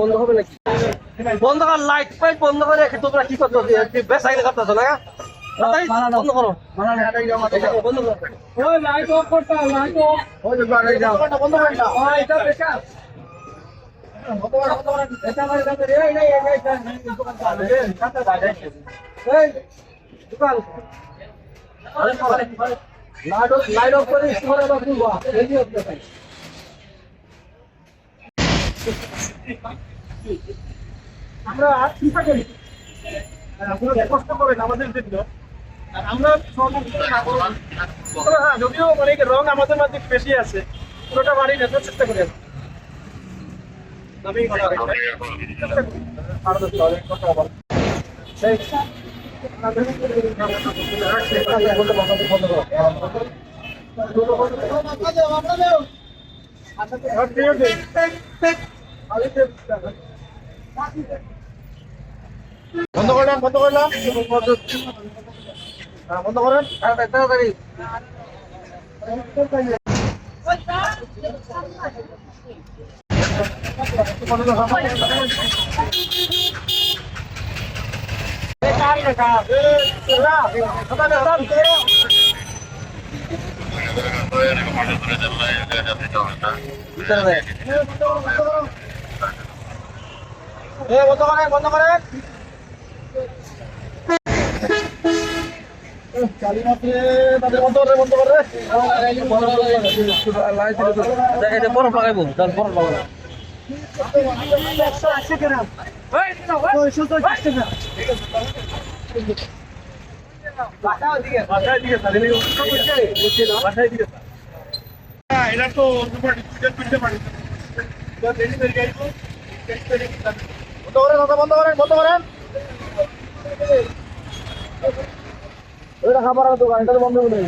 বন্ধ হবে নাকি বন্ধ কর লাইট ফাইট বন্ধ করে রেখে তোমরা কি করছ বেসাইলে করতেছো না বন্ধ করো বন্ধ করো লাইট অফ করতে লাইট অফ বন্ধ করে দাও এটা বেকার দোকান লাইট অফ করে আমরা চিন্তা করি আপনারা কষ্ট করেন আমাদের জন্য। আর আমরা হ্যাঁ যদিও মানে কি রং আমাদের মাঝে বেশি আছে পুরোটা বাড়ি নেওয়ার চেষ্টা করি আমি কথা বন্ধ করে দেন বন্ধ করে দেন। হ্যাঁ, বন্ধ করেন। তাড়াতাড়ি এ, বন্ধ করেন বন্ধ করেন চালি মাত্রে তাদের বন্ধ করে বন্ধ করে জায়গাটা বরফ লাগাইবো তার বরফ লাগাবো বাসায় দিকে বাসায় দিকে এটা তো অন্য পার্টি দুজন তিনটে পার্টি বন্ধ করেন দাদা বন্ধ করেন বন্ধ করেন। এটা খাবার দোকান এটা বন্ধ করে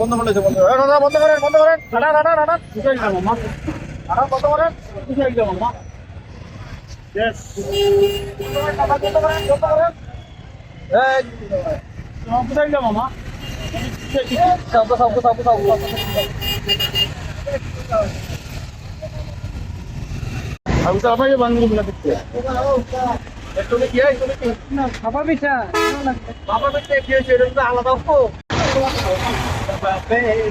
বন্ধ করেছে বন্ধ করে দাদা বন্ধ করেন বন্ধ করেন। হাঁটান হাঁটান হাঁটান বুঝে গেলাম মামা হাঁটান বন্ধ করেন বুঝে গেলাম মামা Yes. মামা সাবু সাবু সাবু না খাবার পিঠা বাবা দেখতে কি আলাদা হো এই